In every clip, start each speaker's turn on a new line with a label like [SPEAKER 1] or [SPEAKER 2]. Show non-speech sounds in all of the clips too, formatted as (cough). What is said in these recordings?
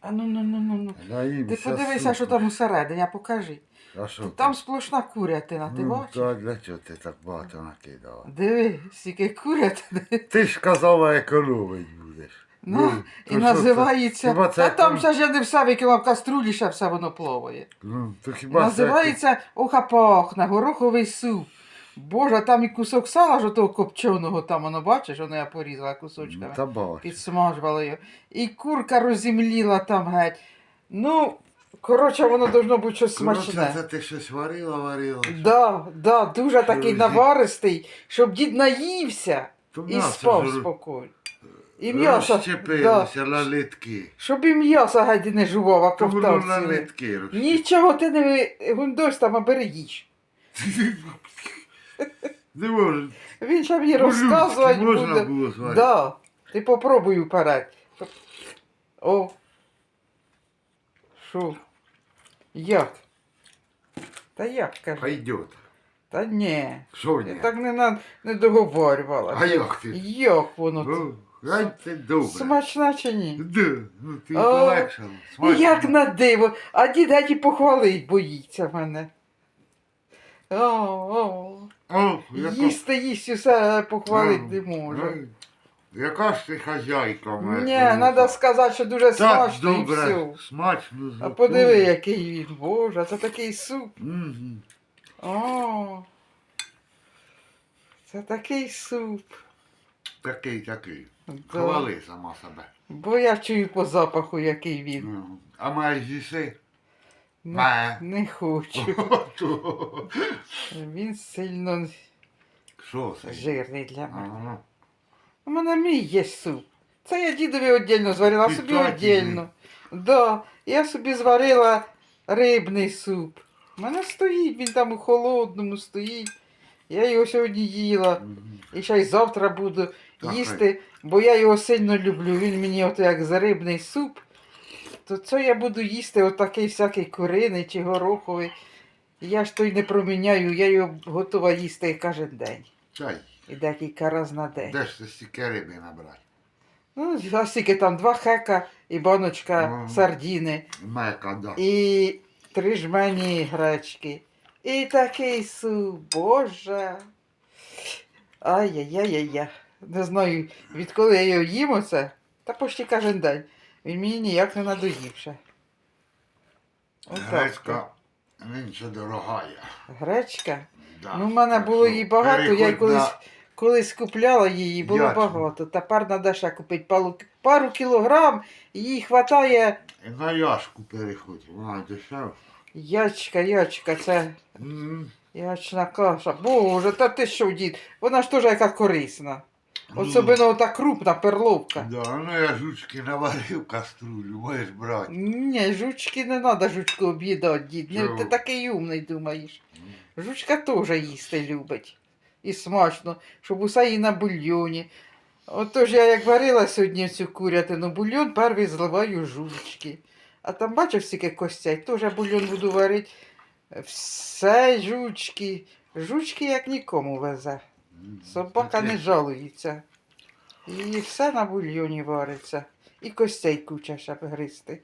[SPEAKER 1] А ну ну ну ну ну. Ти подивися, що там усередині, а покажи.
[SPEAKER 2] А що
[SPEAKER 1] Там сплошна курятина, ти
[SPEAKER 2] ну,
[SPEAKER 1] бачиш?
[SPEAKER 2] то для чого ти так багато накидала?
[SPEAKER 1] Диви, скільки курятини.
[SPEAKER 2] Ти ж казала, економить будеш.
[SPEAKER 1] Ну, і називається.
[SPEAKER 2] це? Це
[SPEAKER 1] там ще ж я не все викинула в каструлі, ще все воно плаває.
[SPEAKER 2] Ну, то хіба це
[SPEAKER 1] Називається оха пахне, гороховий суп. Боже, там і кусок сала ж того копченого, там воно бачиш, воно я порізала
[SPEAKER 2] Ну,
[SPEAKER 1] кусочками.
[SPEAKER 2] Та бач.
[SPEAKER 1] Підсмажувала його. І курка розімліла там геть. Ну, коротше, воно должно бути щось
[SPEAKER 2] Коротше,
[SPEAKER 1] смачне.
[SPEAKER 2] це ти щось варила, варила.
[SPEAKER 1] Да, да, дуже такий наваристий, щоб дід наївся
[SPEAKER 2] То
[SPEAKER 1] і
[SPEAKER 2] м'ясо
[SPEAKER 1] спав
[SPEAKER 2] ж
[SPEAKER 1] спокійно. І м'ясо. Да,
[SPEAKER 2] Розщепилося на литки.
[SPEAKER 1] щоб і м'ясо геть не жував, а
[SPEAKER 2] То воно
[SPEAKER 1] ковтав
[SPEAKER 2] на
[SPEAKER 1] цілий.
[SPEAKER 2] литки розщепилося.
[SPEAKER 1] Нічого ти не гундось там, а бери їж. (laughs)
[SPEAKER 2] Не може.
[SPEAKER 1] Він ще мені розказувати
[SPEAKER 2] можна
[SPEAKER 1] буде.
[SPEAKER 2] було.
[SPEAKER 1] Да. Ти попробуй вперед. О. Що? Як? Та як кажи?
[SPEAKER 2] Пойдет.
[SPEAKER 1] Та ні.
[SPEAKER 2] Що
[SPEAKER 1] Я так не, на, не договорювала.
[SPEAKER 2] А як ти?
[SPEAKER 1] Як воно?
[SPEAKER 2] Ну, гань ти добре.
[SPEAKER 1] Смачна чи ні?
[SPEAKER 2] Да, ну ти
[SPEAKER 1] О,
[SPEAKER 2] полегшала.
[SPEAKER 1] Як на диво, а дід геть і похвалить боїться мене. О, о.
[SPEAKER 2] О.
[SPEAKER 1] Їсти їсть усе похвалити не може.
[SPEAKER 2] Яка ж ти хазяйка моя.
[SPEAKER 1] Ні, треба сказати, що дуже
[SPEAKER 2] Так,
[SPEAKER 1] смачно і
[SPEAKER 2] добре,
[SPEAKER 1] все.
[SPEAKER 2] смачно.
[SPEAKER 1] А подиви, який він, боже, це такий суп.
[SPEAKER 2] Мгм.
[SPEAKER 1] О, це такий суп.
[SPEAKER 2] Такий, такий.
[SPEAKER 1] Да.
[SPEAKER 2] Хвали сама себе.
[SPEAKER 1] Бо я чую по запаху, який він.
[SPEAKER 2] Ну, А маєш з'їси?
[SPEAKER 1] Не, не хочу. (laughs) Він сильно
[SPEAKER 2] це?
[SPEAKER 1] жирний для мене.
[SPEAKER 2] Ага.
[SPEAKER 1] У мене мій є суп. Це я дідові віддільно зварила, а собі віддільно. Да, я собі зварила рибний суп. У мене стоїть, він там у холодному стоїть. Я його сьогодні їла. І ще й завтра буду їсти, бо я його сильно люблю. Він мені от як за рибний суп. То це я буду їсти отакий всякий куриний чи гороховий. Я ж той не проміняю, я його готова їсти кожен день.
[SPEAKER 2] Чай.
[SPEAKER 1] І декілька разів на день.
[SPEAKER 2] Де ж ти стільки риби набрати?
[SPEAKER 1] Ну, а скільки там два хека і баночка
[SPEAKER 2] Ага.
[SPEAKER 1] сардіни,
[SPEAKER 2] Мека, да.
[SPEAKER 1] і три жмені гречки. І такий суп, боже. Ай-яй-яй-яй. Не знаю, відколи я його їм оце, та почти кожен день. Він мені ніяк не надоїв ще.
[SPEAKER 2] Гречка нинче дорогая.
[SPEAKER 1] Гречка.
[SPEAKER 2] Да.
[SPEAKER 1] Ну, в мене
[SPEAKER 2] Так
[SPEAKER 1] було
[SPEAKER 2] що
[SPEAKER 1] її багато, я й
[SPEAKER 2] переходь
[SPEAKER 1] колись,
[SPEAKER 2] на-
[SPEAKER 1] колись купляла її, було
[SPEAKER 2] Ячну.
[SPEAKER 1] багато. Тепер треба ще купити пару, пару кілограм, їй вистачає
[SPEAKER 2] На яшку переходь, вона дешева.
[SPEAKER 1] ячка, ячка, це
[SPEAKER 2] М,
[SPEAKER 1] ячна каша. Боже, та ти що, дід? Вона ж теж яка корисна.
[SPEAKER 2] Ну,
[SPEAKER 1] Особливо та крупна перловка.
[SPEAKER 2] Да, ну я жучки наварив каструлю, можеш брати.
[SPEAKER 1] Ні, жучки не треба жучку об'їдати, дід. Не,
[SPEAKER 2] Чого?
[SPEAKER 1] ти такий умний думаєш. Жучка теж їсти любить. І смачно, щоб усе їй на бульйоні. Отож я як варила сьогодні цю курятину бульйон, перший зливаю жучки. А там бачиш скільки костей, теж бульйон буду варити. Все жучки. Жучки як нікому везе. Собака не жалується. І все на бульйоні вариться. І костей куча, щоб гризти.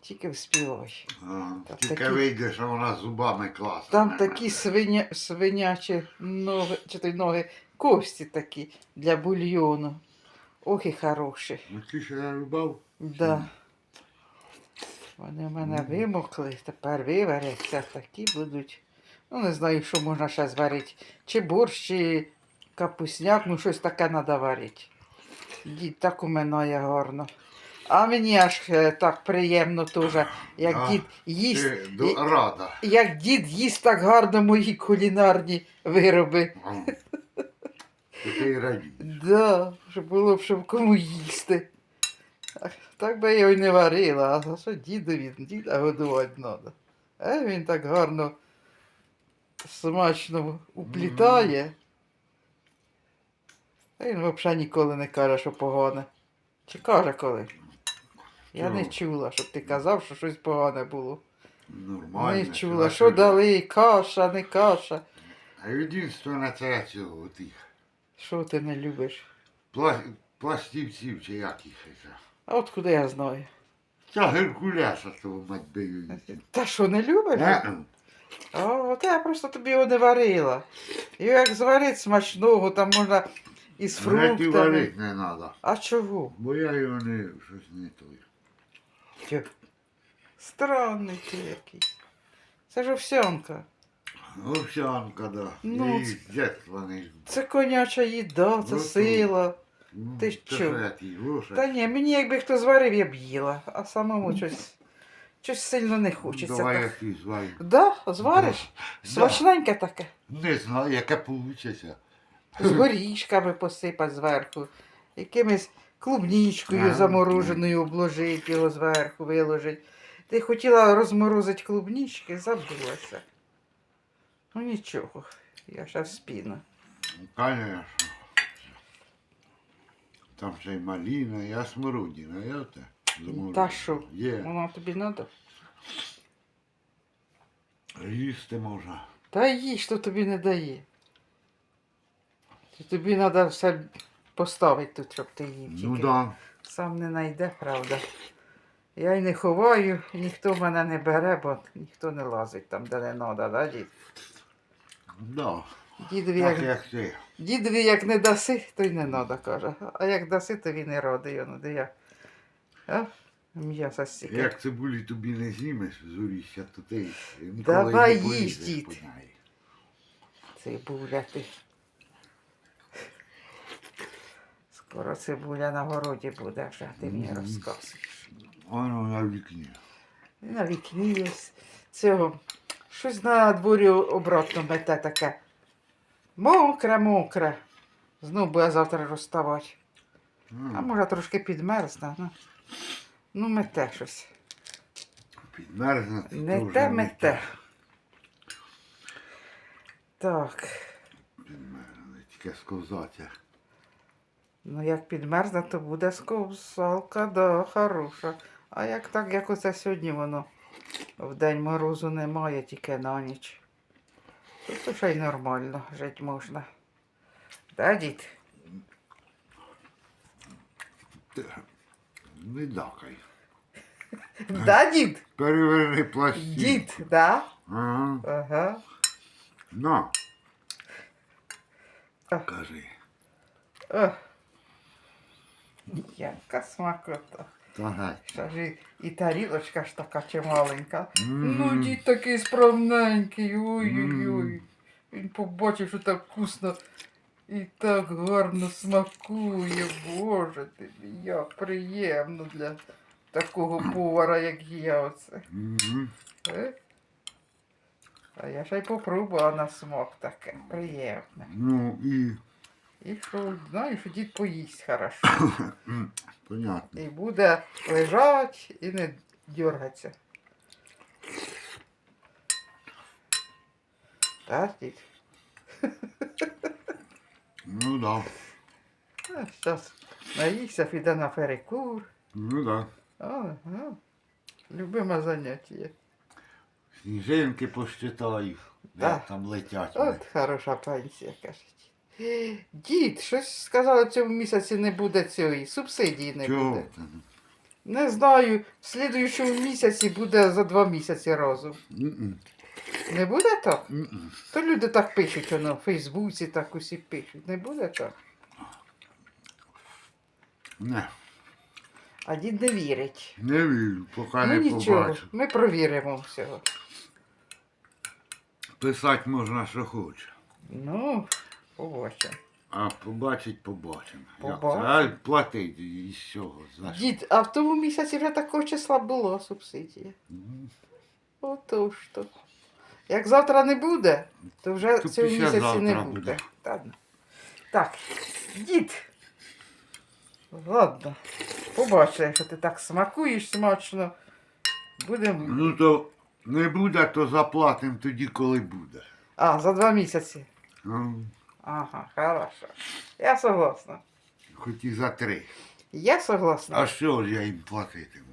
[SPEAKER 1] Тільки вспівай.
[SPEAKER 2] А, Тільки
[SPEAKER 1] такі-
[SPEAKER 2] вийде, що вона зубами класна.
[SPEAKER 1] Там такі свиня, свинячі ноги, чи то й ноги, кості такі для бульйону. Ох і хороші.
[SPEAKER 2] Ну ти ще я рубав?
[SPEAKER 1] Да. Вони в мене
[SPEAKER 2] Мгм.
[SPEAKER 1] вимокли, тепер виваряться, такі будуть. Ну, не знаю, що можна ще зварити. Чи борщ, чи капусняк, ну щось таке треба варити. Дід так уминає гарно. А мені аж е, так приємно теж, як
[SPEAKER 2] А,
[SPEAKER 1] дід їсть.
[SPEAKER 2] Ти рада.
[SPEAKER 1] Як дід їсть так гарно мої кулінарні вироби.
[SPEAKER 2] І ти радій.
[SPEAKER 1] Да, щоб було б щоб кому їсти. Так би я його й не варила, а що дідові, діда годувати треба. А він так гарно смачно уплітає. А він взагалі ніколи не каже, що погане. Чи каже коли? Я не чула, щоб ти казав, що щось погане було.
[SPEAKER 2] Нормально.
[SPEAKER 1] Не чула, що дали, каша, не каша.
[SPEAKER 2] А єдине це я цього тих
[SPEAKER 1] Що ти не любиш?
[SPEAKER 2] пла... пластівців чи як їх це.
[SPEAKER 1] А от куди я знаю?
[SPEAKER 2] Та Геркуляса того мать бию.
[SPEAKER 1] Та що, не любиш?
[SPEAKER 2] Не,
[SPEAKER 1] О, та я просто тобі його не варила. І як зварить смачного, там можна із
[SPEAKER 2] Мене ті
[SPEAKER 1] фруктами.
[SPEAKER 2] варить не треба.
[SPEAKER 1] А чого?
[SPEAKER 2] Бо я його не щось не той.
[SPEAKER 1] Тьо. Странний ти якийсь. Це ж овсянка.
[SPEAKER 2] Овсянка, да.
[SPEAKER 1] Ну,
[SPEAKER 2] І з дитинства не.
[SPEAKER 1] Це коняча їда, це
[SPEAKER 2] Ну,
[SPEAKER 1] сила.
[SPEAKER 2] Ну,
[SPEAKER 1] Ти
[SPEAKER 2] це
[SPEAKER 1] що?
[SPEAKER 2] що я ті, лошадь.
[SPEAKER 1] Та ні, мені якби хто зварив, я б їла, а самому щось, щось сильно не хочеться.
[SPEAKER 2] Давай я
[SPEAKER 1] Так.
[SPEAKER 2] ті зварю.
[SPEAKER 1] Да, звариш?
[SPEAKER 2] Да.
[SPEAKER 1] Смачненьке таке.
[SPEAKER 2] Не знаю, яке получиться.
[SPEAKER 1] З горішками посипати зверху, якимись клубнічкою замороженою обложить його зверху, виложить. Ти хотіла розморозити клубнічки, забулася. Ну нічого, я ще вспіну.
[SPEAKER 2] Ну, Конечно. Там ще й маліна, я смородина, я те.
[SPEAKER 1] Та що?
[SPEAKER 2] Є.
[SPEAKER 1] Воно тобі треба?
[SPEAKER 2] Їсти можна.
[SPEAKER 1] Та їж, то тобі не дає. Тобі треба все поставити тут, щоб ти їв.
[SPEAKER 2] Ну да.
[SPEAKER 1] Сам не знайде, правда. Я й не ховаю, ніхто мене не бере, бо ніхто не лазить там, де не треба, да, дід?
[SPEAKER 2] Да.
[SPEAKER 1] Дідові
[SPEAKER 2] Так
[SPEAKER 1] як,
[SPEAKER 2] як ти.
[SPEAKER 1] дідові як не даси, то й не треба, каже. А як даси, то він і радий, ну де я. А? М'ясо стільки.
[SPEAKER 2] Як цибулі тобі не знімеш з то ти ніколи
[SPEAKER 1] Давай
[SPEAKER 2] не
[SPEAKER 1] їж,
[SPEAKER 2] полізеш
[SPEAKER 1] дід.
[SPEAKER 2] по неї.
[SPEAKER 1] Цибуля ти. Скоро цибуля на городі буде, вже ти мені розказуєш.
[SPEAKER 2] Воно на вікні.
[SPEAKER 1] На вікні є цього. Щось на дворі обратно мете таке. Мокре, мокре. Знов буде завтра розставати. А може трошки підмерзне. Ну, ну мете щось.
[SPEAKER 2] Підмерзне.
[SPEAKER 1] Не те мете. Так.
[SPEAKER 2] Підмерзне, тільки сказати.
[SPEAKER 1] Ну, як підмерзне, то буде сковзалка, да, хороша. А як так, як оце сьогодні воно в день морозу немає, тільки на ніч. То, то ще й нормально жити можна. Да, дід?
[SPEAKER 2] Ти- Не дакай.
[SPEAKER 1] Да, дід?
[SPEAKER 2] Переверни пластинку.
[SPEAKER 1] Дід, да?
[SPEAKER 2] Ага.
[SPEAKER 1] Ага.
[SPEAKER 2] На, кажи.
[SPEAKER 1] О. Яка смакота. Ж і, і тарілочка ж така чималенька. Ну,
[SPEAKER 2] Мгм.
[SPEAKER 1] дід такий справненький, ой-ой-ой.
[SPEAKER 2] Мгм.
[SPEAKER 1] Він побачив, що так вкусно і так гарно смакує. Боже мій, як приємно для такого повара, як я оце.
[SPEAKER 2] Мгм.
[SPEAKER 1] Е? А я ще й попробувала на смак таке. Приємне.
[SPEAKER 2] Ну і
[SPEAKER 1] І що, знаєш, що дід поїсть хорошо. (coughs)
[SPEAKER 2] понятно.
[SPEAKER 1] І буде лежать і не дергатися. Так, дід?
[SPEAKER 2] Ну да.
[SPEAKER 1] Зараз наївся, піде на перекур.
[SPEAKER 2] Ну да.
[SPEAKER 1] Ага. Любиме заняття.
[SPEAKER 2] Сніжинки посчитаю.
[SPEAKER 1] Да.
[SPEAKER 2] Там летять.
[SPEAKER 1] От хороша пенсія, кажуть. Дід, щось сказали, в цьому місяці не буде цієї, субсидії не
[SPEAKER 2] Чого?
[SPEAKER 1] буде. Не знаю, в слідуючому місяці буде за два місяці разом.
[SPEAKER 2] М-м.
[SPEAKER 1] Не буде так?
[SPEAKER 2] М-м.
[SPEAKER 1] То люди так пишуть, воно в Фейсбуці так усі пишуть. Не буде так.
[SPEAKER 2] Не,
[SPEAKER 1] А дід не вірить.
[SPEAKER 2] не вірю, поки
[SPEAKER 1] ну
[SPEAKER 2] не
[SPEAKER 1] нічого,
[SPEAKER 2] побачу.
[SPEAKER 1] ми провіримо всього.
[SPEAKER 2] Писати можна, що хоче.
[SPEAKER 1] Ну, побачимо.
[SPEAKER 2] А побачить, побачимо.
[SPEAKER 1] Побачимо.
[SPEAKER 2] А платить із цього. За що?
[SPEAKER 1] Дід, а в тому місяці вже такого числа була субсидія.
[SPEAKER 2] М.
[SPEAKER 1] Отож то. Як завтра не буде, то вже
[SPEAKER 2] То
[SPEAKER 1] цього місяці не буде.
[SPEAKER 2] буде.
[SPEAKER 1] Ладно. Так, дід. Ладно. Побачимо, що ти так смакуєш смачно. Будемо.
[SPEAKER 2] Ну то не буде, то заплатимо тоді, коли буде.
[SPEAKER 1] А, за два місяці.
[SPEAKER 2] Ну,
[SPEAKER 1] Ага, хорошо. Я согласна.
[SPEAKER 2] хоч і за три.
[SPEAKER 1] Я согласна.
[SPEAKER 2] А що ж я їм платитиму?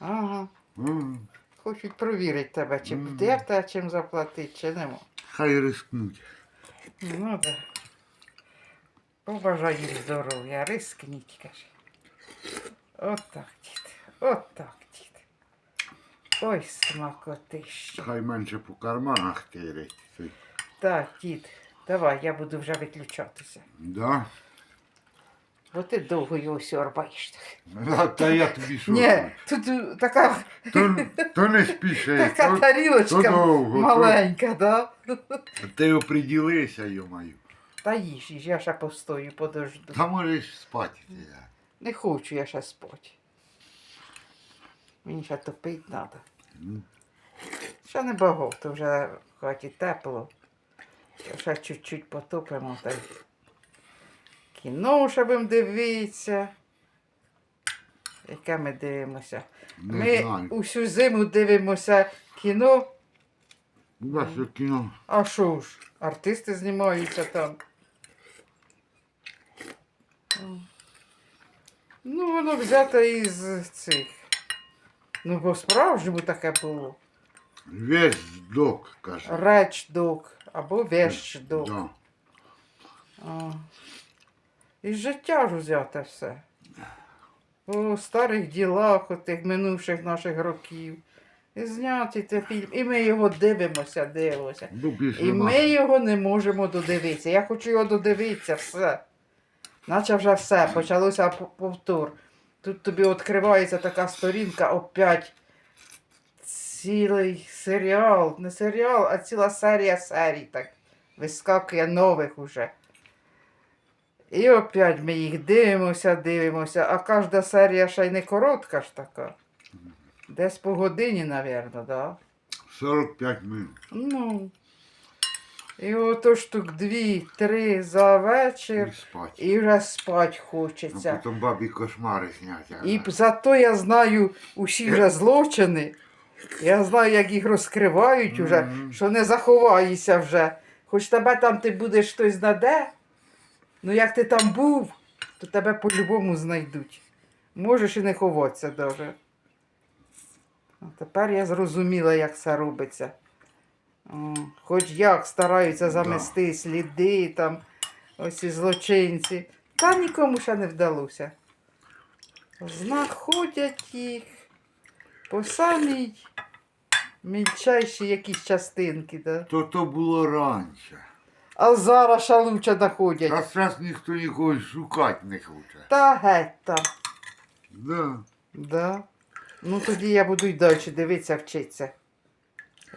[SPEAKER 1] Ага.
[SPEAKER 2] М,
[SPEAKER 1] Хочуть провірити тебе, чи буде в тебе чим заплатити, чи нема.
[SPEAKER 2] Хай рискнуть.
[SPEAKER 1] Ну так. Побажай їм здоров'я, рискніть, каже. От так, дід. От так, дід. Ой, смакотище.
[SPEAKER 2] Хай менше по карманах тирить. Ти-
[SPEAKER 1] Так, дід, давай, я буду вже виключатися.
[SPEAKER 2] Да?
[SPEAKER 1] Бо ти довго його сьорбаєш.
[SPEAKER 2] А, Та я тобі що?
[SPEAKER 1] Ні, тут е, така,
[SPEAKER 2] То, то не спіши. (laughs)
[SPEAKER 1] така
[SPEAKER 2] То, то
[SPEAKER 1] тарілочка
[SPEAKER 2] довго. То,
[SPEAKER 1] маленька, да?
[SPEAKER 2] ти оприділися, йомаю.
[SPEAKER 1] Та їж, їж, я ще постою, подожду.
[SPEAKER 2] Та можеш спати. ти, я.
[SPEAKER 1] Не хочу я ще спати. Мені ще топити треба.
[SPEAKER 2] Ну,
[SPEAKER 1] Ще не багато, вже в хаті тепло. Ще чуть-чуть потопимо та й кіно ще будемо дивитися. Яке ми дивимося?
[SPEAKER 2] Не
[SPEAKER 1] ми
[SPEAKER 2] знаю.
[SPEAKER 1] усю зиму дивимося кіно.
[SPEAKER 2] Нас кіно.
[SPEAKER 1] А що ж, артисти знімаються там. Ну, воно взято із цих. Ну, по-справжньому таке було.
[SPEAKER 2] Весь док, каже.
[SPEAKER 1] Речдок або вещдок.
[SPEAKER 2] Да.
[SPEAKER 1] А. Із життя ж взяте все. У старих ділах, отих минувших наших років. І знятий те фільм. І ми його дивимося, дивимося.
[SPEAKER 2] Ну,
[SPEAKER 1] І ми його не можемо додивитися. Я хочу його додивитися, все. Наче вже все, почалося п- повтор. Тут тобі відкривається така сторінка, опять цілий серіал. Не серіал, а ціла серія серій. Так вискакує нових уже. І опять ми їх дивимося, дивимося, а кожна серія ще й не коротка ж така. Десь по годині, напевно, да?
[SPEAKER 2] 45 минут.
[SPEAKER 1] Ну. І ото штук дві-три за вечір,
[SPEAKER 2] І
[SPEAKER 1] і вже спать
[SPEAKER 2] А
[SPEAKER 1] хочеться.
[SPEAKER 2] потім бабі кошмари зняти.
[SPEAKER 1] І зато я знаю усі вже злочини. Я знаю, як їх розкривають уже, що не заховаєшся вже. Хоч тебе там ти будеш хтось знаде, ну як ти там був, то тебе по-любому знайдуть. Можеш і не ховатися даже. А тепер я зрозуміла, як це робиться. О, хоч як стараються
[SPEAKER 2] Да.
[SPEAKER 1] замести сліди, там, ось ці злочинці. Та нікому ще не вдалося. Знаходять їх по самій мільчайшій якісь частинки. Да?
[SPEAKER 2] То то було раніше.
[SPEAKER 1] А зараз ще лучше знаходять.
[SPEAKER 2] А зараз ніхто нікого шукати не хоче.
[SPEAKER 1] Та геть там.
[SPEAKER 2] Да.
[SPEAKER 1] Да. Ну тоді я буду й далі дивитися, вчитися.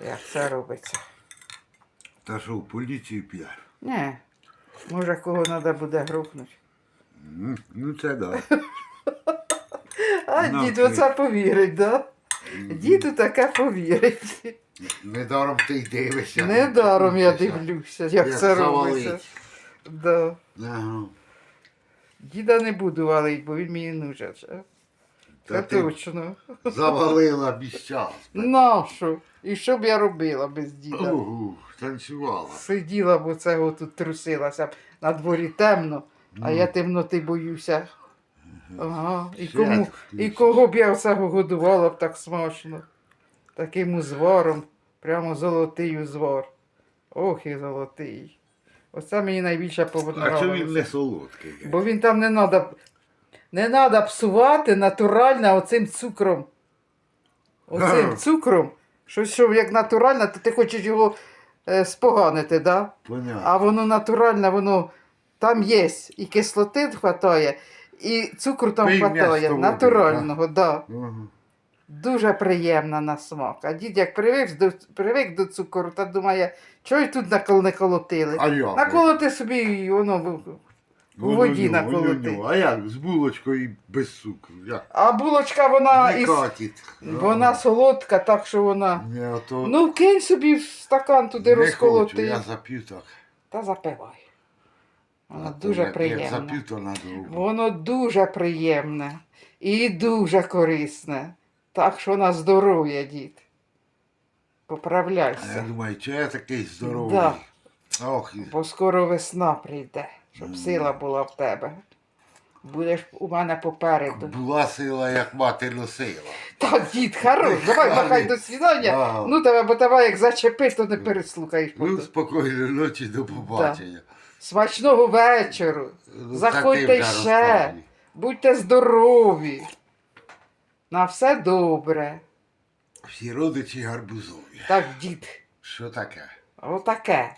[SPEAKER 1] Як це робиться.
[SPEAKER 2] Та що, в поліцію п'яр.
[SPEAKER 1] Ні. Може, кого треба буде грохнути.
[SPEAKER 2] Ну це да. (laughs)
[SPEAKER 1] А дід оце повірить, да? Діду таке повірить.
[SPEAKER 2] Недаром ти й дивишся.
[SPEAKER 1] Недаром я дивлюся, як,
[SPEAKER 2] Як
[SPEAKER 1] це
[SPEAKER 2] завалить.
[SPEAKER 1] робиться. Да.
[SPEAKER 2] Ага.
[SPEAKER 1] Діда не буду валити, бо він мені нужен.
[SPEAKER 2] Та
[SPEAKER 1] Це
[SPEAKER 2] ти
[SPEAKER 1] точно.
[SPEAKER 2] завалила без часу.
[SPEAKER 1] Нащо? І що б я робила без діда?
[SPEAKER 2] Ого, танцювала.
[SPEAKER 1] Сиділа б оце тут трусилася. На дворі темно, а
[SPEAKER 2] Ну.
[SPEAKER 1] я темноти боюся. Ага. І, кому, і кого б я оце годувала б так смачно. Таким узваром, прямо золотий узвар. Ох і золотий. Оце мені найбільше
[SPEAKER 2] А чому він не солодкий?
[SPEAKER 1] Бо він там не треба не треба псувати натурально оцим цукром. Оцим
[SPEAKER 2] Ага.
[SPEAKER 1] цукром. Що, що як натурально, то ти хочеш його е, споганити, да?
[SPEAKER 2] Понятно.
[SPEAKER 1] а воно натуральне, воно там є. І кислоти вистачає, і цукру там
[SPEAKER 2] Пий м'ясо
[SPEAKER 1] Натурального, да.
[SPEAKER 2] Ага.
[SPEAKER 1] Дуже приємна на смак. А дід як привик до, привик до цукру, та думає, чого й тут накол не колотили.
[SPEAKER 2] А як?
[SPEAKER 1] Наколоти собі і воно. в-
[SPEAKER 2] Ну,
[SPEAKER 1] воді наколоти.
[SPEAKER 2] А як? З булочкою і без цукру. Як?
[SPEAKER 1] А булочка вона
[SPEAKER 2] Не
[SPEAKER 1] із...
[SPEAKER 2] катить.
[SPEAKER 1] вона солодка, так що вона.
[SPEAKER 2] Не, то
[SPEAKER 1] Ну, кинь собі в стакан туди
[SPEAKER 2] не
[SPEAKER 1] розколоти.
[SPEAKER 2] хочу, я зап'ю так.
[SPEAKER 1] Та запивай. Воно дуже приємне. Воно дуже приємне і дуже корисне. Так що на здоров'я, дід.
[SPEAKER 2] А я думаю, чи я такий здоровий?
[SPEAKER 1] Да.
[SPEAKER 2] Ох,
[SPEAKER 1] бо скоро весна прийде, щоб
[SPEAKER 2] Мгм.
[SPEAKER 1] сила була в тебе. Будеш у мене попереду.
[SPEAKER 2] була сила, як мати носила.
[SPEAKER 1] Так, дід, хорош, давай махай до свідання.
[SPEAKER 2] Вау.
[SPEAKER 1] Ну тебе, бо тебе як зачепиш, то не переслухаєш.
[SPEAKER 2] Ну, спокійної ночі, до побачення.
[SPEAKER 1] Смачного вечору.
[SPEAKER 2] Ну,
[SPEAKER 1] Заходьте ще. Будьте здорові. На все добре.
[SPEAKER 2] Всі родичі гарбузові.
[SPEAKER 1] Так, дід,
[SPEAKER 2] Що таке?
[SPEAKER 1] отаке.